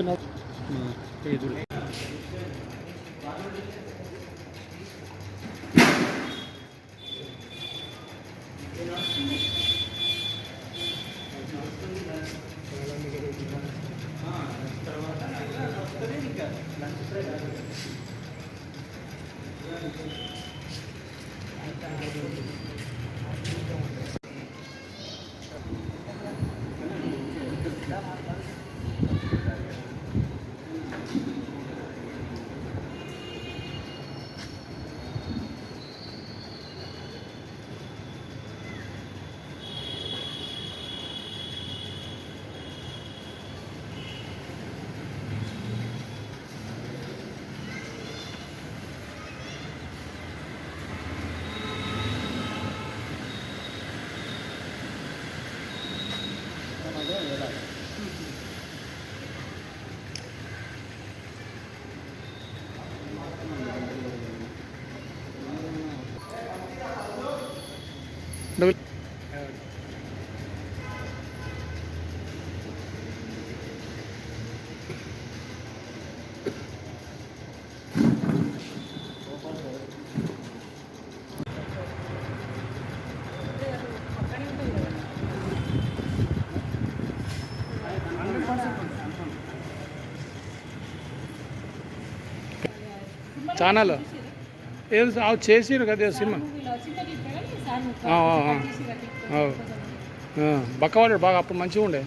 Channel ఏం అవి చేసిరు కదా ఛానల్? ఆ, చేసిరు కదా సినిమా. ఆ, బక్కవాడు బాగా అప్పుడు మంచిగా ఉండే.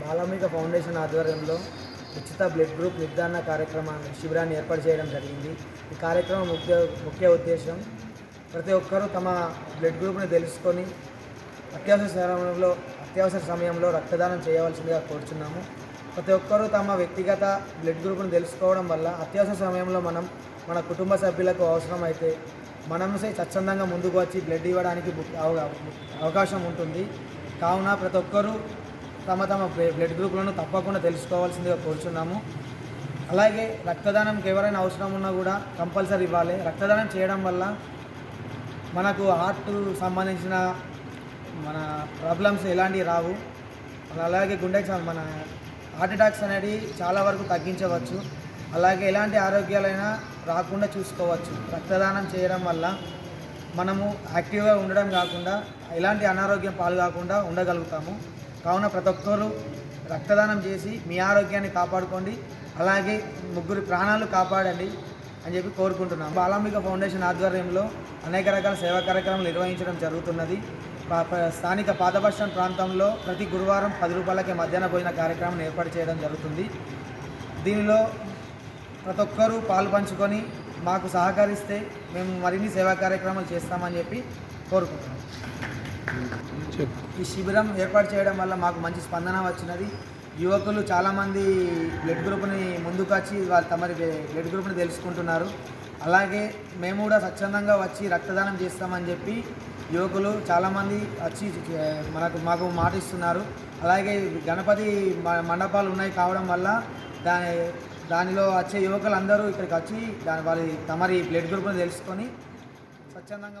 బాలమిక ఫౌండేషన్ ఆధ్వర్యంలో ఉచిత బ్లడ్ గ్రూప్ నిర్ధారణ కార్యక్రమాన్ని శిబిరాన్ని ఏర్పాటు చేయడం జరిగింది. ఈ కార్యక్రమం ముఖ్య ముఖ్య ఉద్దేశం ప్రతి ఒక్కరూ తమ బ్లడ్ గ్రూప్ని తెలుసుకొని అత్యవసర సమయంలో అత్యవసర సమయంలో రక్తదానం చేయవలసిందిగా కోరుచున్నాము. ప్రతి ఒక్కరూ తమ వ్యక్తిగత బ్లడ్ గ్రూప్ను తెలుసుకోవడం వల్ల అత్యవసర సమయంలో మనం మన కుటుంబ సభ్యులకు అవసరమైతే మనం స్వచ్ఛందంగా ముందుకు వచ్చి బ్లడ్ ఇవ్వడానికి బుక్- అవకాశం ఉంటుంది. కావున ప్రతి ఒక్కరూ తమ తమ బ్లడ్ గ్రూపులను తప్పకుండా తెలుసుకోవాల్సిందిగా కోరుచున్నాము. అలాగే రక్తదానంకి ఎవరైనా అవసరం ఉన్నా కూడా కంపల్సరీ ఇవ్వాలి. రక్తదానం చేయడం వల్ల మనకు హార్ట్ సంబంధించిన మన ప్రాబ్లమ్స్ ఎలాంటివి రావు. అలాగే గుండెకి మన హార్ట్ అటాక్స్ అనేది చాలా వరకు తగ్గించవచ్చు. అలాగే ఎలాంటి ఆరోగ్యాలైనా రాకుండా చూసుకోవచ్చు. రక్తదానం చేయడం వల్ల మనము యాక్టివ్గా ఉండడం కాకుండా ఎలాంటి అనారోగ్యం పాలు కాకుండా ఉండగలుగుతాము. కావున ప్రతి ఒక్కరు రక్తదానం చేసి మీ ఆరోగ్యాన్ని కాపాడుకోండి. అలాగే ముగ్గురు ప్రాణాలు కాపాడండి అని చెప్పి కోరుకుంటున్నాం. బాలాంబిక ఫౌండేషన్ ఆధ్వర్యంలో అనేక రకాల సేవా కార్యక్రమాలు నిర్వహించడం జరుగుతున్నది. స్థానిక పాత ప్రాంతంలో ప్రతి గురువారం పది రూపాయలకి మధ్యాహ్న భోజన కార్యక్రమం ఏర్పాటు చేయడం జరుగుతుంది. దీనిలో ప్రతి ఒక్కరూ పాలు పంచుకొని మాకు సహకరిస్తే మేము మరిన్ని సేవా కార్యక్రమాలు చేస్తామని చెప్పి కోరుకుంటున్నాం. ఈ శిబిరం ఏర్పాటు చేయడం వల్ల మాకు మంచి స్పందన వచ్చినది. యువకులు చాలామంది బ్లడ్ గ్రూప్ని ముందుకు వచ్చి వాళ్ళు తమరి బ్లడ్ గ్రూప్ని తెలుసుకుంటున్నారు. అలాగే మేము కూడా స్వచ్ఛందంగా వచ్చి రక్తదానం చేస్తామని చెప్పి యువకులు చాలామంది వచ్చి మనకు మాకు మాట ఇస్తున్నారు. అలాగే గణపతి మ- మండపాలు ఉన్నాయి కావడం వల్ల దాని దానిలో వచ్చే యువకులందరూ ఇక్కడికి వచ్చి దాని వారి తమరి బ్లడ్ గ్రూప్ని తెలుసుకొని స్వచ్ఛందంగా